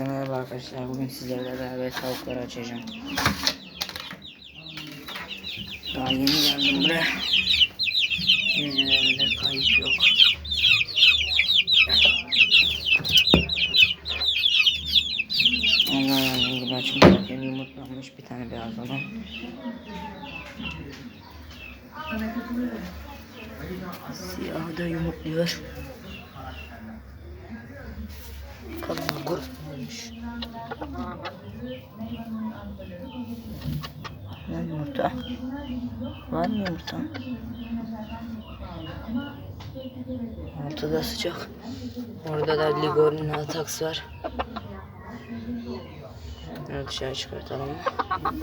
Merhaba arkadaşlar bugün sizlerle beraber tavukları açacağım. Daha yeni geldim buraya. Yüzlerimde kayıp yok. Allah Allah gibi açmayacak yumurtlanmış bir tane beyaz olan. Siyah da yumurtluyor. Kadın grup olmuş. Ne yumurta? Var mı yumurta? Ortada sıcak. Orada da Ligor'un Atax var. Bunu dışarı çıkartalım.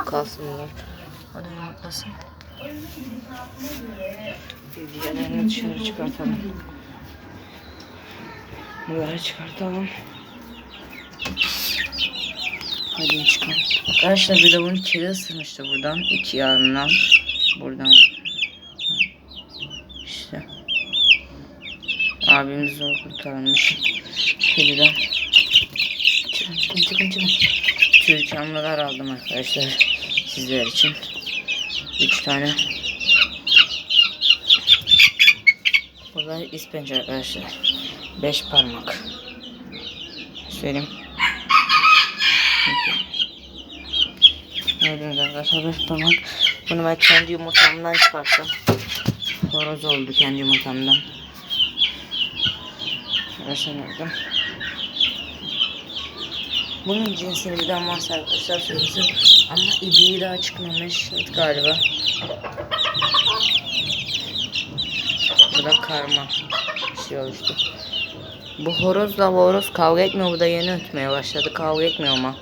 Kalsınlar. O da yumurtlasın. Diğerlerini dışarı çıkartalım. Bunları çıkartalım. Hadi çıkalım. Arkadaşlar bir de bunun kedi ısırmıştı buradan. iki yanından. Buradan. İşte. Abimiz zor kurtarmış. Kediden. Çıkın çıkın çıkın. Türkanlılar aldım arkadaşlar. Sizler için. Üç tane. Bunlar ispenç arkadaşlar. Beş parmak. Söyleyeyim. Gördüğünüz arkadaşlar beş parmak. Bunu ben kendi yumurtamdan çıkarttım. Horoz oldu kendi yumurtamdan. Şöyle sanırdım. Bunun cinsini bir daha varsa arkadaşlar söylesin. Ama ibiği daha çıkmamış galiba. Bu da karma bir şey oluştu. Bu horozla horoz kavga etmiyor. Bu da yeni ötmeye başladı. Kavga etmiyor ama.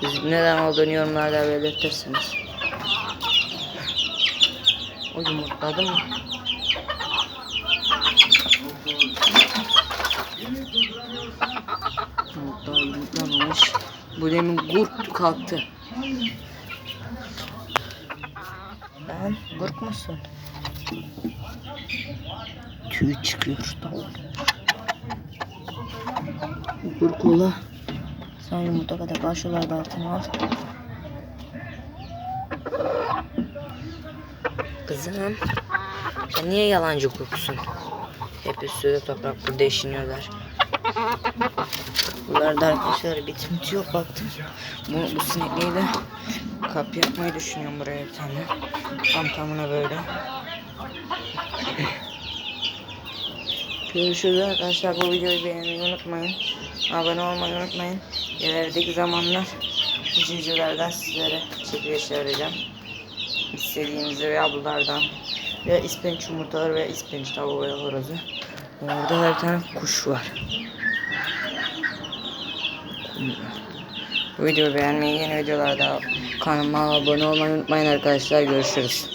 Siz neden olduğunu yorumlarda belirtirsiniz. O yumurtladı mı? Daha yumurtlamamış. Bu demin gurt kalktı. Ben gurt musun? Tüy çıkıyor tavuk. Gurkula. Sen yumurta kadar başlılar da altına al. Kızım. Sen niye yalancı kurkusun? Hep üstüne toprak burada eşiniyorlar. Bunlarda arkadaşlar bitimti yok baktım. Bu, bu sinekliği de kap yapmayı düşünüyorum buraya bir tane. Tam tamına böyle. Görüşürüz arkadaşlar. Bu videoyu beğenmeyi unutmayın. Abone olmayı unutmayın. İlerideki zamanlar civcivlerden sizlere çekilişler vereceğim. İstediğinizi ve ablalardan ve ispenç yumurtaları ve ispenç tavuğu ve horozu. Orada da bir tane kuş var. Bu videoyu beğenmeyi, yeni videolarda kanalıma abone olmayı unutmayın arkadaşlar. Görüşürüz.